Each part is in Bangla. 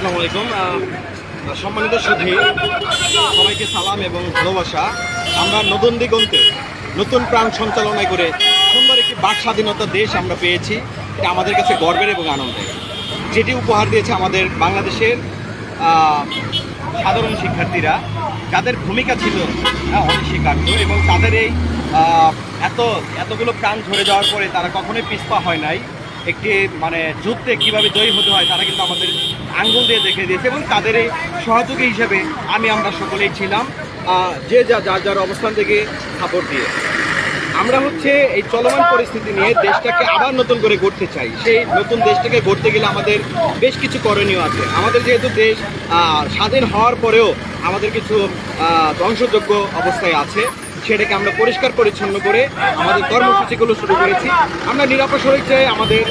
আসসালামু আলাইকুম। সম্মানিত সুধী, সবাইকে সালাম এবং ভালোবাসা। আমরা নতুন দিগন্তে, নতুন প্রাণ সঞ্চালনায় করে সুন্দর একটি বাক স্বাধীনতা দেশ আমরা পেয়েছি। এটা আমাদের কাছে গর্বের এবং আনন্দের। যেটি উপহার দিয়েছে আমাদের বাংলাদেশের সাধারণ শিক্ষার্থীরা। যাদের ভূমিকা ছিল অনস্বীকার্য এবং তাদের এই এত, এতগুলো প্রাণ ঝরে যাওয়ার পরে তারা কখনোই পিছপা হয় নাই। একটি মানে যুদ্ধে কীভাবে জয়ী হতে হয় তারা কিন্তু আমাদের আঙ্গুল দিয়ে দেখে দিয়েছে এবং তাদের এই সহযোগী হিসেবে আমি আমরা সকলেই ছিলাম যে যা যার যার অবস্থান থেকে সাপোর্ট দিয়ে। আমরা হচ্ছে এই চলমান পরিস্থিতি নিয়ে দেশটাকে আবার নতুন করে গড়তে চাই। সেই নতুন দেশটাকে গড়তে গেলে আমাদের বেশ কিছু করণীয় আছে। আমাদের যেহেতু দেশ স্বাধীন হওয়ার পরেও আমাদের কিছু ধ্বংসযোগ্য অবস্থায় আছে। সেটাকে আমরা পরিষ্কার পরিচ্ছন্ন করে আমাদের কর্মসূচিগুলো শুরু করেছি। আমরা নিরাপদ সড়ক চাই আমাদের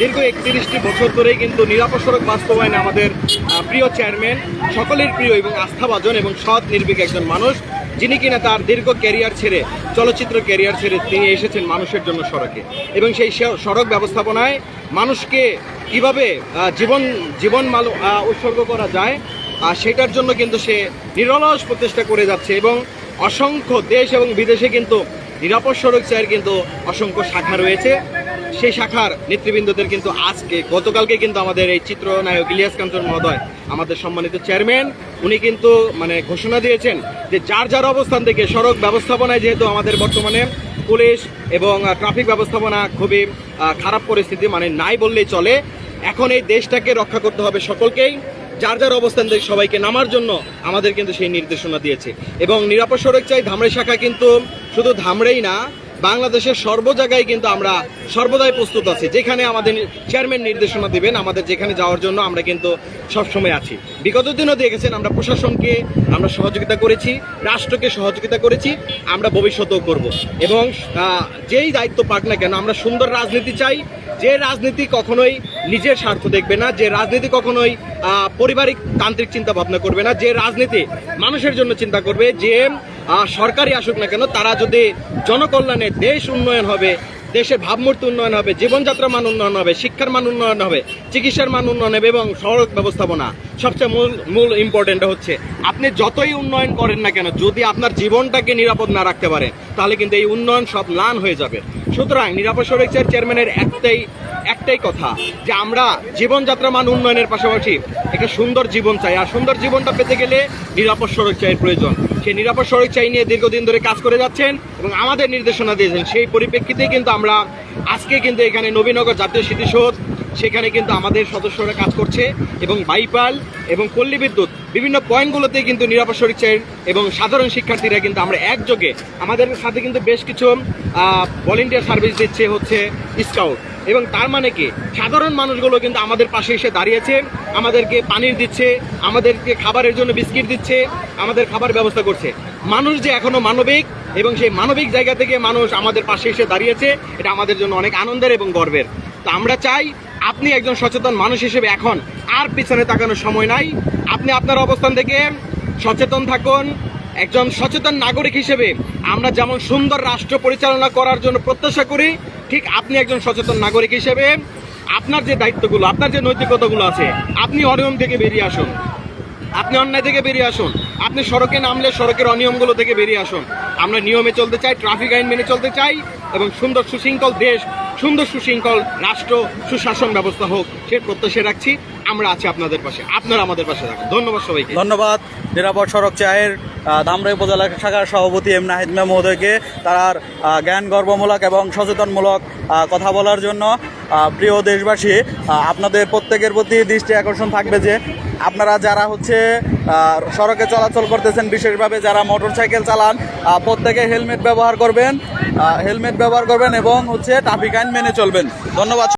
দীর্ঘ একত্রিশটি বছর ধরেই কিন্তু নিরাপদ সড়ক বাস্তবায়নে আমাদের প্রিয় চেয়ারম্যান, সকলের প্রিয় এবং আস্থাভাজন এবং সৎ নির্ভীক একজন মানুষ, যিনি কিনা তার দীর্ঘ ক্যারিয়ার ছেড়ে, চলচ্চিত্র ক্যারিয়ার ছেড়ে তিনি এসেছেন মানুষের জন্য সড়কে। এবং সেই সড়ক ব্যবস্থাপনায় মানুষকে কীভাবে জীবন জীবন মাল উৎসর্গ করা যায় আর সেটার জন্য কিন্তু সে নিরলস প্রচেষ্টা করে যাচ্ছে এবং অসংখ্য দেশ এবং বিদেশে কিন্তু নিরাপদ সড়ক চায়ের কিন্তু অসংখ্য শাখা রয়েছে। সেই শাখার নেতৃবৃন্দদের কিন্তু আজকে, গতকালকে কিন্তু আমাদের এই চিত্রনায়ক ইলিয়াস কাঞ্চন মহোদয়, আমাদের সম্মানিত চেয়ারম্যান, উনি কিন্তু মানে ঘোষণা দিয়েছেন যে যার যার অবস্থান থেকে সড়ক ব্যবস্থাপনায় যেহেতু আমাদের বর্তমানে পুলিশ এবং ট্রাফিক ব্যবস্থাপনা খুবই খারাপ পরিস্থিতি মানে নাই বললেই চলে। এখন এই দেশটাকে রক্ষা করতে হবে সকলকেই। যার যার অবস্থান থেকে সবাইকে নামার জন্য আমাদের কিন্তু সেই নির্দেশনা দিয়েছে। এবং নিরাপদ সড়ক চাই ধামরাই শাখা কিন্তু শুধু ধামরাই না, বাংলাদেশের সর্ব জায়গায় কিন্তু আমরা সর্বদাই প্রস্তুত আছি। যেখানে আমাদের চেয়ারম্যান নির্দেশনা দিবেন, আমাদের যেখানে যাওয়ার জন্য আমরা কিন্তু সবসময় আছি। বিগত দিনও দেখেছেন আমরা প্রশাসনকে আমরা সহযোগিতা করেছি, রাষ্ট্রকে সহযোগিতা করেছি, আমরা ভবিষ্যতেও করব। এবং যেই দায়িত্ব পাক না কেন, আমরা সুন্দর রাজনীতি চাই। যে রাজনীতি কখনোই নিজের স্বার্থ দেখবে না, যে রাজনীতি কখনোই পারিবারিক তান্ত্রিক চিন্তা ভাবনা করবে না, যে রাজনীতি মানুষের জন্য চিন্তা করবে, যে সরকারি আসুক না কেন, তারা যদি জনকল্যাণে দেশ উন্নয়ন হবে, দেশের ভাবমূর্তি উন্নয়ন হবে, জীবনযাত্রার মান উন্নয়ন হবে, শিক্ষার মান উন্নয়ন হবে, চিকিৎসার মান উন্নয়ন হবে এবং সড়ক ব্যবস্থাপনা, সবচেয়ে মূল মূল ইম্পর্টেন্ট হচ্ছে, আপনি যতই উন্নয়ন করেন না কেন, যদি আপনার জীবনটাকে নিরাপদ না রাখতে পারেন, তাহলে কিন্তু এই উন্নয়ন সব ম্লান হয়ে যাবে। সুতরাং নিরাপদ সড়ক চেয়ারম্যানের একটাই একটাই কথা যে আমরা জীবনযাত্রার মান উন্নয়নের পাশাপাশি একটা সুন্দর জীবন চাই। আর সুন্দর জীবনটা পেতে গেলে নিরাপদ সড়ক চাইয়ের প্রয়োজন। সেই নিরাপদ সড়ক চাই নিয়ে দীর্ঘদিন ধরে কাজ করে যাচ্ছেন এবং আমাদের নির্দেশনা দিয়েছেন। সেই পরিপ্রেক্ষিতেই কিন্তু আমরা আজকে কিন্তু এখানে নবীনগর জাতীয় স্মৃতিসৌধ সেখানে কিন্তু আমাদের সদস্যরা কাজ করছে এবং বাইপাল এবং পল্লী বিদ্যুৎ বিভিন্ন পয়েন্টগুলোতে কিন্তু নিরাপদ চাই এবং সাধারণ শিক্ষার্থীরা কিন্তু আমরা একযোগে আমাদের সাথে কিন্তু বেশ কিছু ভলেন্টিয়ার সার্ভিস দিচ্ছে হচ্ছে স্কাউট এবং তার মানে কি? সাধারণ মানুষগুলো কিন্তু আমাদের পাশে এসে দাঁড়িয়েছে, আমাদেরকে পানির দিচ্ছে, আমাদেরকে খাবারের জন্য বিস্কিট দিচ্ছে, আমাদের খাবার ব্যবস্থা করছে। মানুষ যে এখনও মানবিক এবং সেই মানবিক জায়গা থেকে মানুষ আমাদের পাশে এসে দাঁড়িয়েছে, এটা আমাদের জন্য অনেক আনন্দের এবং গর্বের। তো আমরা চাই আপনি একজন সচেতন মানুষ হিসেবে এখন আর পিছনে তাকানোর সময় নাই। আপনি আপনার অবস্থান থেকে সচেতন থাকুন। একজন সচেতন নাগরিক হিসেবে আমরা যেমন সুন্দর রাষ্ট্র পরিচালনা করার জন্য প্রত্যাশা করি, ঠিক আপনি একজন সচেতন নাগরিক হিসেবে আপনার যে দায়িত্বগুলো, আপনার যে নৈতিকতাগুলো আছে, আপনি অনিয়ম থেকে বেরিয়ে আসুন। আপনি অন্যায় থেকে বেরিয়ে আসুন। আপনি সড়কে নামলে সড়কের অনিয়মগুলো থেকে বেরিয়ে আসুন। আমরা নিয়মে চলতে চাই, ট্রাফিক আইন মেনে চলতে চাই। এবং সুন্দর সুশৃঙ্খল দেশ, সুন্দর সুশৃঙ্খল রাষ্ট্র, সুশাসন ব্যবস্থা হোক, সে প্রত্যাশা রাখছি। আমরা আছি আপনাদের পাশে। আপনারা আমাদের পাশে থাকুন। ধন্যবাদ সবাইকে। ধন্যবাদ। নিরাপদ সড়ক চায়ের ধামরাই উপজেলা শাখার সভাপতি এম নাহিদ মহোদয়কে তার জ্ঞান গর্বমূলক এবং সচেতনমূলক কথা বলার জন্য। প্রিয় দেশবাসী আপনাদের প্রত্যেকের প্রতি দৃষ্টি আকর্ষণ থাকবে যে আপনারা যারা হচ্ছে সড়কে চলাচল করতেছেন, বিশেষভাবে যারা মোটর সাইকেল চালান প্রত্যেকে হেলমেট ব্যবহার করবেন হেলমেট ব্যবহার করবেন এবং হচ্ছে ট্রাফিক আইন মেনে চলবেন। ধন্যবাদ।